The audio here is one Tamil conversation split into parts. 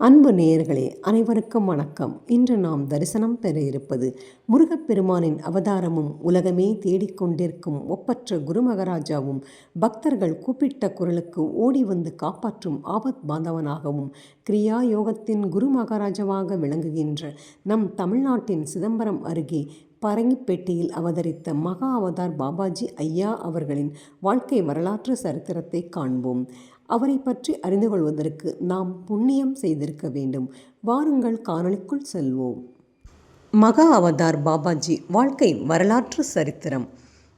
அன்பு நேயர்களே அனைவருக்கும் வணக்கம். இன்று நாம் தரிசனம் பெற இருப்பது முருகப்பெருமானின் அவதாரமும் உலகமே தேடிக்கொண்டிருக்கும் ஒப்பற்ற குருமகராஜாவும் பக்தர்கள் கூப்பிட்ட குரலுக்கு ஓடி வந்து காப்பாற்றும் ஆபத் பாந்தவனாகவும் கிரியா யோகத்தின் குருமகராஜாவாக விளங்குகின்ற நம் தமிழ்நாட்டின் சிதம்பரம் அருகே பரங்கிப்பேட்டையில் அவதரித்த மகா அவதார் பாபாஜி ஐயா அவர்களின் வாழ்க்கை வரலாற்று சரித்திரத்தை காண்போம். அவரை பற்றி அறிந்து கொள்வதற்கு நாம் புண்ணியம் செய்திருக்க வேண்டும். வாருங்கள் காணொலிக்குள் செல்வோம். மகா அவதார் பாபாஜி வாழ்க்கை வரலாற்று சரித்திரம்.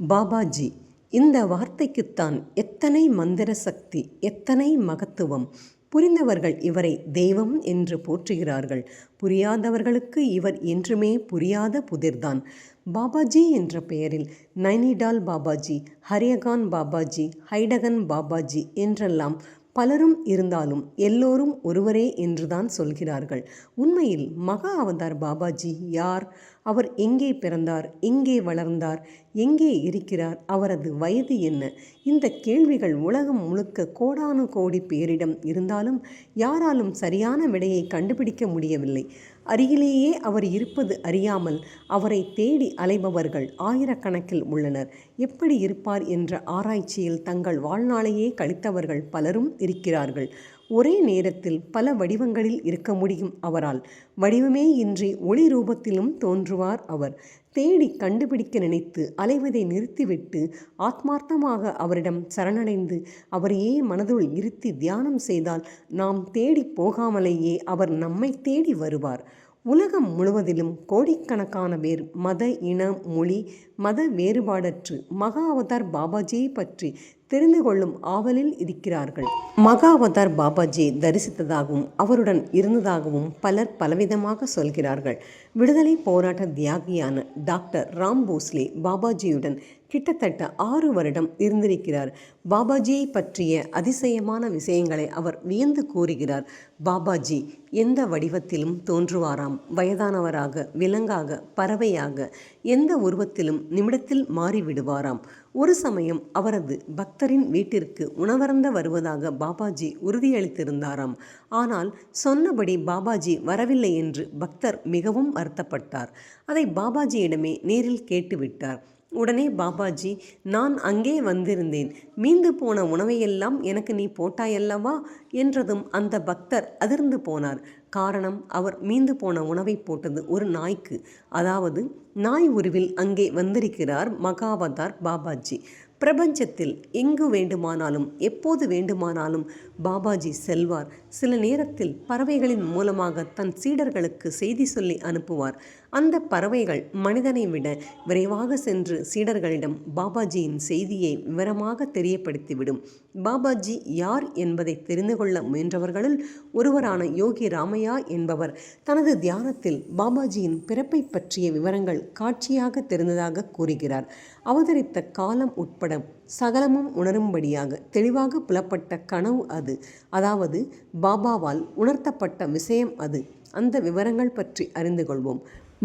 பாபாஜி இந்த வார்த்தைக்குத்தான் எத்தனை மந்திர சக்தி எத்தனை மகத்துவம்? புரிந்தவர்கள் இவரை தெய்வம் என்று போற்றுகிறார்கள். புரியாதவர்களுக்கு இவர் என்றுமே புரியாத புதிர்தான். பாபாஜி என்ற பெயரில் நைனிடால் பாபாஜி ஹரியகான் பாபாஜி ஹைடகன் பாபாஜி என்றெல்லாம் பலரும் இருந்தாலும் எல்லோரும் ஒருவரே என்றுதான் சொல்கிறார்கள். உண்மையில் மகா அவதார் பாபாஜி யார்? அவர் எங்கே பிறந்தார்? எங்கே வளர்ந்தார்? எங்கே இருக்கிறார்? அவரது வயது என்ன? இந்த கேள்விகள் உலகம் முழுக்க கோடானு கோடி பேரிடம் இருந்தாலும் யாராலும் சரியான விடையை கண்டுபிடிக்க முடியவில்லை. அருகிலேயே அவர் இருப்பது அறியாமல் அவரை தேடி அலைபவர்கள் ஆயிரக்கணக்கில் உள்ளனர். எப்படி இருப்பார் என்ற ஆராய்ச்சியில் தங்கள் வாழ்நாளையே கழித்தவர்கள் பலரும் இருக்கிறார்கள். ஒரே நேரத்தில் பல வடிவங்களில் இருக்க முடியும் அவரால். வடிவமே இன்றி ஒளி ரூபத்திலும் தோன்றுவார் அவர். தேடி கண்டுபிடிக்க நினைத்து அலைவதை நிறுத்திவிட்டு ஆத்மார்த்தமாக அவரிடம் சரணடைந்து அவரையே மனதுள் இருத்தி தியானம் செய்தால் நாம் தேடி போகாமலேயே அவர் நம்மை தேடி வருவார். உலகம் முழுவதிலும் கோடிக்கணக்கான பேர் மத இன மொழி மத வேறுபாடற்று மகா அவதார் பாபாஜியை பற்றி தெரிந்து கொள்ளும் ஆவலில் இருக்கிறார்கள். மகா அவதார் பாபாஜியை தரிசித்ததாகவும் அவருடன் இருந்ததாகவும் பலர் பலவிதமாக சொல்கிறார்கள். விடுதலை போராட்ட தியாகியான டாக்டர் ராம் போஸ்லே பாபாஜியுடன் கிட்டத்தட்ட ஆறு வருடம் இருந்திருக்கிறார். பாபாஜியை பற்றிய அதிசயமான விஷயங்களை அவர் வியந்து கூறுகிறார். பாபாஜி எந்த வடிவத்திலும் தோன்றுவாராம். வயதானவராக விலங்காக பறவையாக எந்த உருவத்திலும் நிமிடத்தில் மாறிவிடுவாராம். ஒரு சமயம் அவரது பக்தரின் வீட்டிற்கு உணவருந்த வருவதாக பாபாஜி உறுதியளித்திருந்தாராம். ஆனால் சொன்னபடி பாபாஜி வரவில்லை என்று பக்தர் மிகவும் வருத்தப்பட்டார். அதை பாபாஜியிடமே நேரில் கேட்டுவிட்டார். உடனே பாபாஜி நான் அங்கே வந்திருந்தேன். மீந்து போன உணவையெல்லாம் எனக்கு நீ போட்டாயல்லவா? என்றதும் அந்த பக்தர் அதிர்ந்து போனார். காரணம் அவர் மீந்து போன உணவை போட்டது ஒரு நாய்க்கு. அதாவது நாய் உருவில் அங்கே வந்திருக்கிறார் மகாவதார் பாபாஜி. பிரபஞ்சத்தில் எங்கு வேண்டுமானாலும் எப்போது வேண்டுமானாலும் பாபாஜி செல்வார். சில நேரத்தில் பறவைகளின் மூலமாக தன் சீடர்களுக்கு செய்தி சொல்லி அனுப்புவார். அந்த பறவைகள் மனிதனை விட விரைவாக சென்று சீடர்களிடம் பாபாஜியின் செய்தியை விவரமாக தெரியப்படுத்திவிடும். பாபாஜி யார் என்பதை தெரிந்து கொள்ள முயன்றவர்களுள் ஒருவரான யோகி ராமையா என்பவர் தனது தியானத்தில் பாபாஜியின் பிறப்பை பற்றிய விவரங்கள் காட்சியாக தெரிந்ததாக கூறுகிறார். அவதரித்த காலம் உட்பட சகலமும் உணரும்படியாக தெளிவாக புலப்பட்ட கனவு அது. அதாவது பாபாவால் உணர்த்தப்பட்ட விஷயம் அது. அந்த விவரங்கள் பற்றி அறிந்து கொள்வோம்.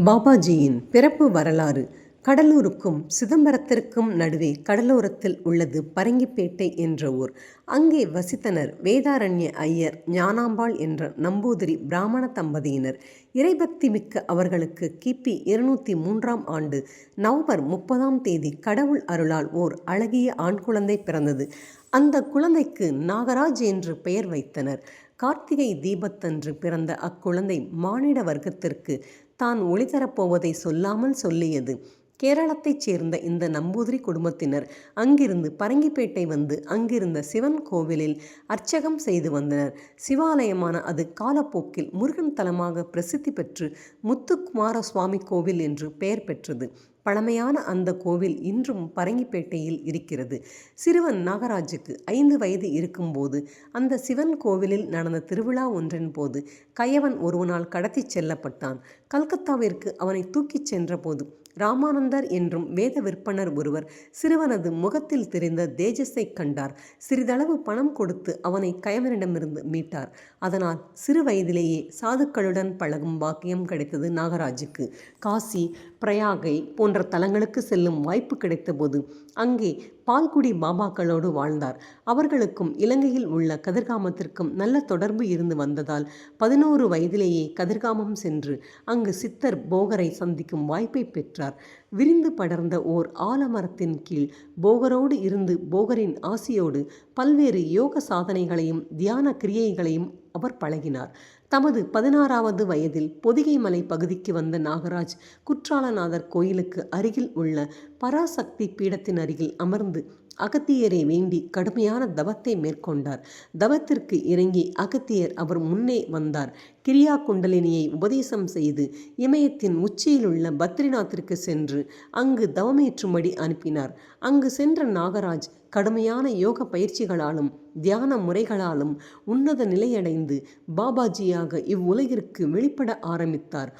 பாபாஜியின் பிறப்பு வரலாறு. கடலூருக்கும் சிதம்பரத்திற்கும் நடுவே கடலோரத்தில் உள்ளது பரங்கிப்பேட்டை என்ற ஊர். அங்கே வசித்தனர் வேதாரண்ய ஐயர் ஞானாம்பாள் என்ற நம்பூதிரி பிராமண தம்பதியினர். இறைபக்தி மிக்க அவர்களுக்கு கிபி இருநூத்தி மூன்றாம் ஆண்டு நவம்பர் முப்பதாம் தேதி கடவுள் அருளால் ஓர் அழகிய ஆண் குழந்தை பிறந்தது. அந்த குழந்தைக்கு நாகராஜ் என்று பெயர் வைத்தனர். கார்த்திகை தீபத்தன்று பிறந்த அக்குழந்தை மானிட வர்க்கத்திற்கு தான் ஒளி தரப்போவதை சொல்லாமல் சொல்லியது. கேரளத்தைச் சேர்ந்த இந்த நம்பூதிரி குடும்பத்தினர் அங்கிருந்து பரங்கிப்பேட்டை வந்து அங்கிருந்த சிவன் கோவிலில் அர்ச்சகம் செய்து வந்தனர். சிவாலயமான அது காலப்போக்கில் முருகன் தலமாக பிரசித்தி பெற்று முத்துக்குமார சுவாமி கோவில் என்று பெயர் பெற்றது. பழமையான அந்த கோவில் இன்றும் பரங்கிப்பேட்டையில் இருக்கிறது. சிறுவன் நாகராஜுக்கு ஐந்து வயது இருக்கும்போது அந்த சிவன் கோவிலில் நடந்த திருவிழா ஒன்றின் போது கயவன் ஒருவனால் கடத்திச் செல்லப்பட்டான். கல்கத்தாவிற்கு அவனை தூக்கிச் சென்றபோது ராமானந்தர் என்றும் வேத விற்பனர் ஒருவர். சிறுவனது முகத்தில் தெரிந்த தேஜஸை கண்டார். சிறிதளவு பணம் கொடுத்து அவனை கயவனிடமிருந்து மீட்டார். அதனால் சிறு வயதிலேயே சாதுக்களுடன் பழகும் பாக்கியம் கிடைத்தது நாகராஜுக்கு. காசி பிரயாகை போன்ற தலங்களுக்கு செல்லும் வாய்ப்பு கிடைத்தபோது அங்கே பால்குடி பாபாக்களோடு வாழ்ந்தார். அவர்களுக்கும் இலங்கையில் உள்ள கதிர்காமத்திற்கும் நல்ல தொடர்பு இருந்து வந்ததால் பதினோரு வயதிலேயே கதிர்காமம் சென்று அங்கு சித்தர் போகரை சந்திக்கும் வாய்ப்பை பெற்றார். விரிந்து படர்ந்த ஓர் ஆலமரத்தின் கீழ் போகரோடு இருந்து போகரின் ஆசியோடு பல்வேறு யோக சாதனைகளையும் தியான கிரியைகளையும் அவர் பழகினார். தமது பதினாறாவது வயதில் பொதிகைமலை பகுதிக்கு வந்த நாகராஜ் குற்றாலநாதர் கோயிலுக்கு அருகில் உள்ள பராசக்தி பீடத்தின் அருகில் அமர்ந்து அகத்தியரை வேண்டி கடுமையான தவத்தை மேற்கொண்டார். தவத்திற்கு இறங்கி அகத்தியர் அவர் முன்னே வந்தார். கிரியா குண்டலினியை உபதேசம் செய்து இமயத்தின் உச்சியிலுள்ள பத்ரிநாத்திற்கு சென்று அங்கு தவமேற்றும்படி அனுப்பினார். அங்கு சென்ற நாகராஜ் கடுமையான யோக பயிற்சிகளாலும் தியான முறைகளாலும் உன்னத நிலையடைந்து பாபாஜியாக இவ்வுலகிற்கு வெளிப்பட ஆரம்பித்தார்.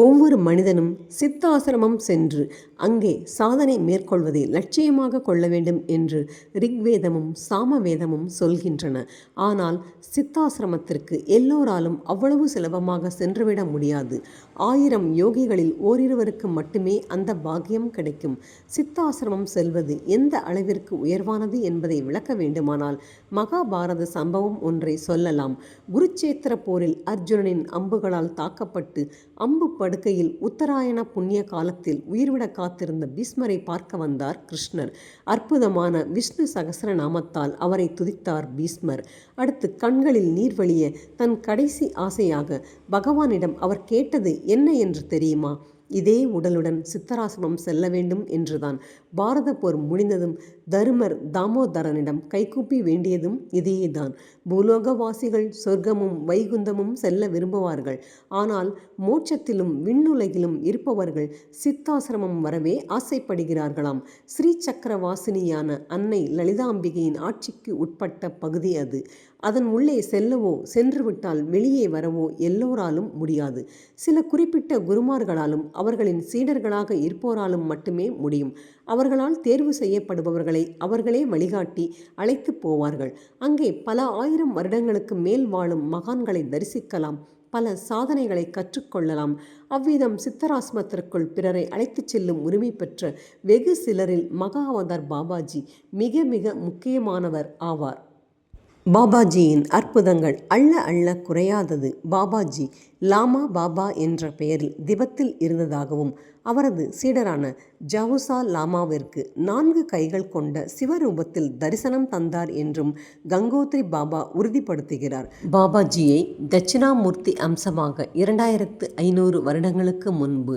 ஒவ்வொரு மனிதனும் சித்தாசிரமம் சென்று அங்கே சாதனை மேற்கொள்வதை லட்சியமாக கொள்ள வேண்டும் என்று ரிக்வேதமும் சாமவேதமும் சொல்கின்றன. ஆனால் சித்தாசிரமத்திற்கு எல்லோராலும் அவ்வளவு சுலபமாக சென்றுவிட முடியாது. ஆயிரம் யோகிகளில் ஓரிருவருக்கு மட்டுமே அந்த பாக்கியம் கிடைக்கும். சித்தாசிரமம் செல்வது எந்த அளவிற்கு உயர்வானது என்பதை விளக்க வேண்டுமானால் மகாபாரத சம்பவம் ஒன்றை சொல்லலாம். குருச்சேத்திர போரில் அர்ஜுனனின் அம்புகளால் தாக்கப்பட்டு அம்பு படுக்கையில் உத்தராயண புண்ணிய காலத்தில் உயிர்விட காத்திருந்த பீஸ்மரை பார்க்க வந்தார் கிருஷ்ணர். அற்புதமான விஷ்ணு சகசர நாமத்தால் அவரை துதித்தார் பீஸ்மர் அடுத்து கண்களில் நீர் வழிய தன் கடைசி ஆசையாக பகவானிடம் அவர் கேட்டது என்ன என்று தெரியுமா? இதே உடலுடன் சித்தராசனம் செல்ல வேண்டும் என்றுதான். பாரத போர் முடிந்ததும் தருமர் தாமோதரனிடம் கைகூப்பி வேண்டியதும் இதேதான். பூலோகவாசிகள் சொர்க்கமும் வைகுந்தமும் செல்ல விரும்புவார்கள். ஆனால் மோட்சத்திலும் விண்ணுலகிலும் இருப்பவர்கள் சித்தாசிரமம் வரவே ஆசைப்படுகிறார்களாம். ஸ்ரீ சக்கரவாசினியான அன்னை லலிதாம்பிகையின் ஆட்சிக்கு உட்பட்ட பகுதி அது. அதன் உள்ளே செல்லவோ சென்றுவிட்டால் வெளியே வரவோ எல்லோராலும் முடியாது. சில குறிப்பிட்ட குருமார்களாலும் அவர்களின் சீடர்களாக இருப்போராலும் மட்டுமே முடியும். அவர்களால் தேர்வு செய்யப்படுபவர்களை அவர்களே வழிகாட்டி அழைத்து போவார்கள். அங்கே பல ஆயிரம் வருடங்களுக்கு மேல் வாழும் மகான்களை தரிசிக்கலாம். பல சாதனைகளை கற்றுக்கொள்ளலாம். அவ்விதம் சித்தராஸ்மத்திற்குள் பிறரை அழைத்துச் செல்லும் உரிமை பெற்ற வெகு சிலரில் மகா அவதார் பாபாஜி மிக மிக முக்கியமானவர் ஆவார். பாபாஜியின் அற்புதங்கள் அள்ள அள்ள குறையாதது. பாபாஜி லாமா பாபா என்ற பெயரில் திபத்தில் இருந்ததாகவும் அவரது சீடரான ஜவுசா லாமாவிற்கு நான்கு கைகள் கொண்ட சிவரூபத்தில் தரிசனம் தந்தார் என்றும் கங்கோத்ரி பாபா உறுதிப்படுத்துகிறார். பாபாஜியை தட்சிணாமூர்த்தி அம்சமாக இரண்டாயிரத்து ஐநூறு வருடங்களுக்கு முன்பு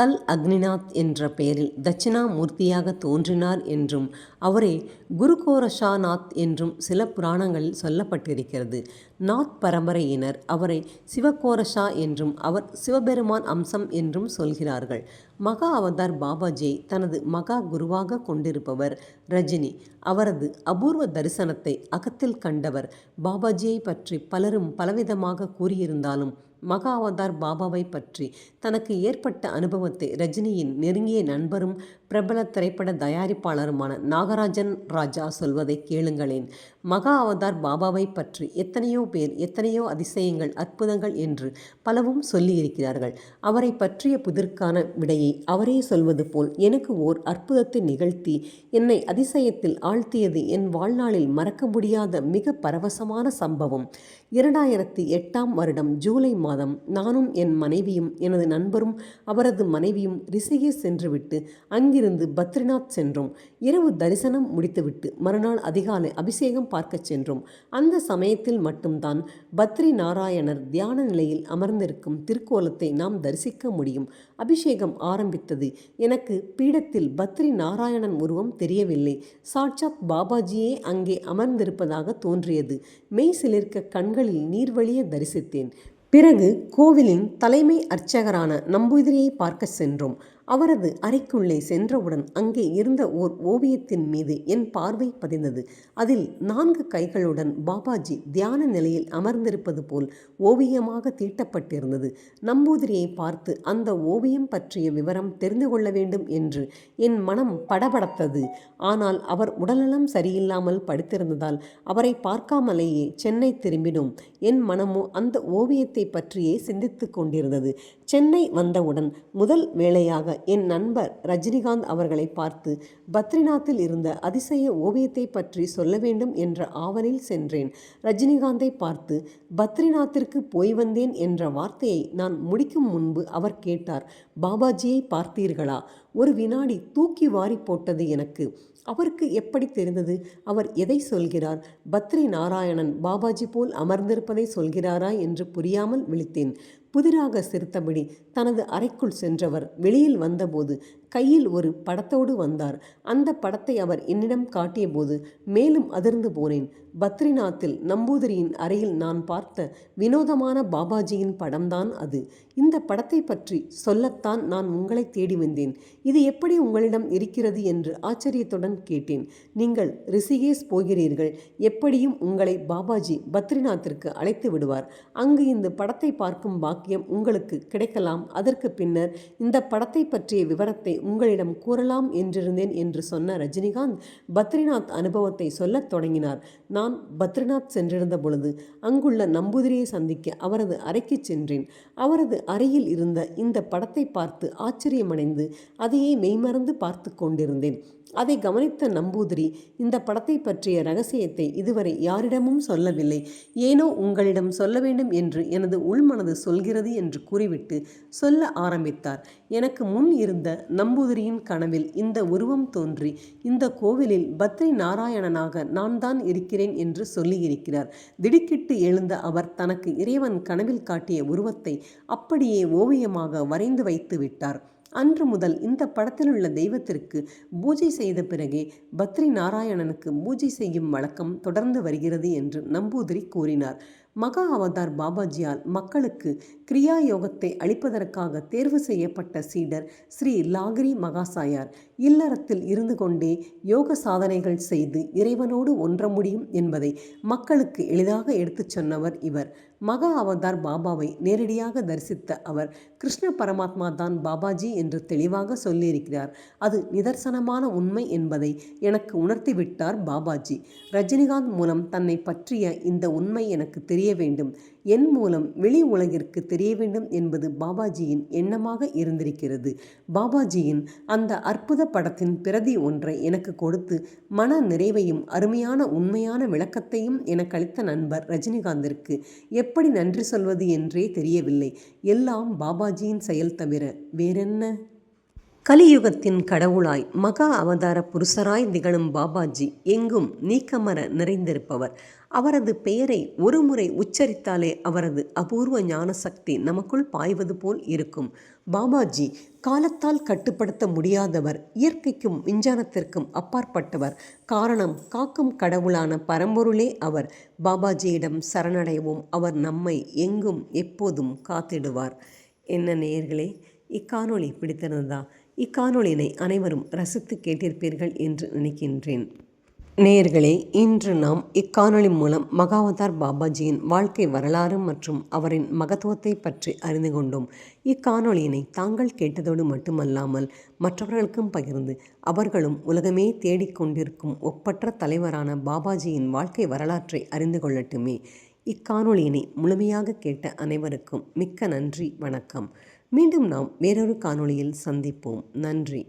கல் அக்னிநாத் என்ற பெயரில் தட்சிணாமூர்த்தியாக தோன்றினார் என்றும் அவரே குருகோரஷாநாத் என்றும் சில புராணங்களில் சொல்லப்பட்டிருக்கிறது. நாத் பரம்பரையினர் அவரை சிவகோரஷா என்றும் அவர் சிவபெருமான் அம்சம் என்றும் சொல்கிறார்கள். மகா அவதார் பாபாஜியை தனது மகா குருவாக கொண்டிருப்பவர் ரஜினி. அவரது அபூர்வ தரிசனத்தை அகத்தில் கண்டவர் பாபாஜியை பற்றி பலரும் பலவிதமாக கூறியிருந்தாலும் மகா அவதார் பாபாவை பற்றி தனக்கு ஏற்பட்ட அனுபவத்தை ரஜினியின் நெருங்கிய நண்பரும் பிரபல திரைப்பட தயாரிப்பாளருமான நாகராஜன் ராஜா சொல்வதை கேளுங்களேன். மகா அவதார் பாபாவை பற்றி எத்தனையோ பேர் எத்தனையோ அதிசயங்கள் அற்புதங்கள் என்று பலவும் சொல்லியிருக்கிறார்கள். அவரை பற்றிய புதிர்க்கான விடையை அவரே சொல்வது போல் எனக்கு ஓர் அற்புதத்தை நிகழ்த்தி என்னை அதிசயத்தில் ஆழ்த்தியது என் வாழ்நாளில் மறக்க முடியாத மிக பரவசமான சம்பவம். இரண்டாயிரத்தி எட்டாம் வருடம் ஜூலை மாதம் நானும் என் மனைவியும் எனது நண்பரும் அவரது மனைவியும் ரிஷிகேஷ் சென்றுவிட்டு அங்கிருந்து பத்ரிநாத் சென்றோம். இரவு தரிசனம் முடித்துவிட்டு மறுநாள் அதிகாலை அபிஷேகம் பார்க்கச் சென்றோம். அந்த சமயத்தில் மட்டும்தான் பத்ரி நாராயணர் தியான நிலையில் அமர்ந்திருக்கும் திருக்கோலத்தை நாம் தரிசிக்க முடியும். அபிஷேகம் ஆரம்பித்தது. எனக்கு பீடத்தில் பத்ரி நாராயணன் உருவம் தெரியவில்லை. சாட்சாத் பாபாஜியே அங்கே அமர்ந்திருப்பதாக தோன்றியது. மெய் சிலிர்க்க கண்களில் நீர்வழிய தரிசித்தேன். பிறகு கோவிலின் தலைமை அர்ச்சகரான நம்பூதிரியை பார்க்க சென்றோம். அவரது அறைக்குள்ளே சென்றவுடன் அங்கே இருந்த ஓர் ஓவியத்தின் மீது என் பார்வை பதிந்தது. அதில் நான்கு கைகளுடன் பாபாஜி தியான நிலையில் அமர்ந்திருப்பது போல் ஓவியமாக தீட்டப்பட்டிருந்தது. நம்பூதிரியை பார்த்து அந்த ஓவியம் பற்றிய விவரம் தெரிந்து கொள்ள வேண்டும் என்று என் மனம் படபடத்தது. ஆனால் அவர் உடல்நலம் சரியில்லாமல் படுத்திருந்ததால் அவரை பார்க்காமலேயே சென்னை திரும்பினோம். என் மனமோ அந்த ஓவியத்தை பற்றியே சிந்தித்து கொண்டிருந்தது. சென்னை வந்தவுடன் முதல் வேளையாக என் நண்பர் ரஜினிகாந்த் அவர்களை பார்த்து பத்ரிநாத்தில் இருந்த அதிசய ஓவியத்தை பற்றி சொல்ல வேண்டும் என்ற ஆவலில் சென்றேன். ரஜினிகாந்தை பார்த்து பத்ரிநாத்திற்கு போய் வந்தேன் என்ற வார்த்தையை நான் முடிக்கும் முன்பு அவர் கேட்டார் பாபாஜியை பார்த்தீர்களா? ஒரு வினாடி தூக்கி வாரி போட்டது எனக்கு. அவருக்கு எப்படி தெரிந்தது? அவர் எதை சொல்கிறார்? பத்ரி நாராயணன் பாபாஜி போல் அமர்ந்திருப்பதை சொல்கிறாரா? என்று புரியாமல் விழித்தேன். புதிராக சிரித்தபடி தனது அறைக்குள் சென்றவர் வெளியில் வந்தபோது கையில் ஒரு படத்தோடு வந்தார். அந்த படத்தை அவர் என்னிடம் காட்டியபோது மேலும் அதிர்ந்து போனேன். பத்ரிநாத்தில் நம்பூதிரியின் அறையில் நான் பார்த்த வினோதமான பாபாஜியின் படம்தான் அது. இந்த படத்தை பற்றி சொல்லத்தான் நான் உங்களை தேடி வந்தேன். இது எப்படி உங்களிடம் இருக்கிறது என்று ஆச்சரியத்துடன் கேட்டேன். நீங்கள் ரிஷிகேஷ் போகிறீர்கள். எப்படியும் உங்களை பாபாஜி பத்ரிநாத்திற்கு அழைத்து விடுவார். அங்கு இந்த படத்தை பார்க்கும் பாக்கியம் உங்களுக்கு கிடைக்கலாம். அதற்கு பின்னர் இந்த படத்தை பற்றிய விவரத்தை உங்களிடம் கூறலாம் என்றிருந்தேன் என்று சொன்ன ரஜினிகாந்த் பத்ரிநாத் அனுபவத்தை சொல்லத் தொடங்கினார். நான் பத்ரிநாத் சென்றிருந்த பொழுது அங்குள்ள நம்பூதிரியை சந்திக்க அவரது அறைக்கு சென்றேன். அவரது அறையில் இருந்த இந்த படத்தை பார்த்து ஆச்சரியமடைந்து அதையே மெய்மறந்து பார்த்து கொண்டிருந்தேன். அதை கவனித்த நம்பூதிரி இந்த படத்தை பற்றிய ரகசியத்தை இதுவரை யாரிடமும் சொல்லவில்லை. ஏனோ உங்களிடம் சொல்ல வேண்டும் என்று எனது உள்மனது சொல்கிறது என்று கூறிவிட்டு சொல்ல ஆரம்பித்தார். எனக்கு முன் இருந்த நம்பூதிரியின் கனவில் இந்த உருவம் தோன்றி இந்த கோவிலில் பத்ரி நாராயணனாக நான் தான் இருக்கிறேன் என்று சொல்லியிருக்கிறார். திடுக்கிட்டு எழுந்த அவர் தனக்கு இறைவன் கனவில் காட்டிய உருவத்தை அப்படியே ஓவியமாக வரைந்து வைத்து விட்டார். அன்று முதல் இந்த படத்தில் உள்ள தெய்வத்திற்கு பூஜை செய்த பிறகே பத்ரி நாராயணனுக்கு பூஜை செய்யும் வழக்கம் தொடர்ந்து வருகிறது என்று நம்பூதிரி கூறினார். மகா அவதார் பாபாஜியால் மக்களுக்கு கிரியா யோகத்தை அளிப்பதற்காக தேர்வு செய்யப்பட்ட சீடர் ஸ்ரீ லாகிரி மகாசாயார். இல்லறத்தில் இருந்து கொண்டே யோக சாதனைகள் செய்து இறைவனோடு ஒன்ற முடியும் என்பதை மக்களுக்கு எளிதாக எடுத்துச் சொன்னவர் இவர். மகா அவதார் பாபாவை நேரடியாக தரிசித்த அவர் கிருஷ்ண பரமாத்மா தான் பாபாஜி என்று தெளிவாக சொல்லியிருக்கிறார். அது நிதர்சனமான உண்மை என்பதை எனக்கு உணர்த்திவிட்டார் பாபாஜி. ரஜினிகாந்த் மூலம் தன்னை பற்றிய இந்த உண்மை எனக்கு தெரிய வேண்டும். என் மூலம் வெளி உலகிற்கு தெரிய வேண்டும் என்பது பாபாஜியின் எண்ணமாக இருந்திருக்கிறது. பாபாஜியின் அந்த அற்புத படத்தின் பிரதி ஒன்றை எனக்கு கொடுத்து மன நிறைவையும் அருமையான உண்மையான விளக்கத்தையும் எனக்கு அளித்த நண்பர் ரஜினிகாந்திற்கு எப்படி நன்றி சொல்வது என்றே தெரியவில்லை. எல்லாம் பாபாஜியின் செயல் தவிர வேறென்ன? கலியுகத்தின் கடவுளாய் மகா அவதார புருஷராய் திகழும் பாபாஜி எங்கும் நீக்கமர நிறைந்திருப்பவர். அவரது பெயரை ஒருமுறை உச்சரித்தாலே அவரது அபூர்வ ஞான சக்தி நமக்குள் பாய்வது போல் இருக்கும். பாபாஜி காலத்தால் கட்டுப்படுத்த முடியாதவர் இயற்கைக்கும் விஞ்ஞானத்திற்கும் அப்பாற்பட்டவர். காரணம் காக்கும் கடவுளான பரம்பொருளே அவர். பாபாஜியிடம் சரணடைவோம் அவர் நம்மை எங்கும் எப்போதும் காத்திடுவார். என்ன நேயர்களே இக்காணொளி பிடித்திருந்ததா? இக்காணொளியினை அனைவரும் ரசித்து கேட்டிருப்பீர்கள் என்று நினைக்கின்றேன். நேயர்களே இன்று நாம் இக்காணொளி மூலம் மகாவதார் பாபாஜியின் வாழ்க்கை வரலாறு மற்றும் அவரின் மகத்துவத்தை பற்றி அறிந்து கொண்டோம். இக்காணொளியினை தாங்கள் கேட்டதோடு மட்டுமல்லாமல் மற்றவர்களுக்கும் பகிர்ந்து அவர்களும் உலகமே தேடிக்கொண்டிருக்கும் ஒப்பற்ற தலைவரான பாபாஜியின் வாழ்க்கை வரலாற்றை அறிந்து கொள்ளட்டுமே. இக்காணொளியினை முழுமையாக கேட்ட அனைவருக்கும் மிக்க நன்றி வணக்கம். மீண்டும் நாம் வேறொரு காணொளியில் சந்திப்போம். நன்றி.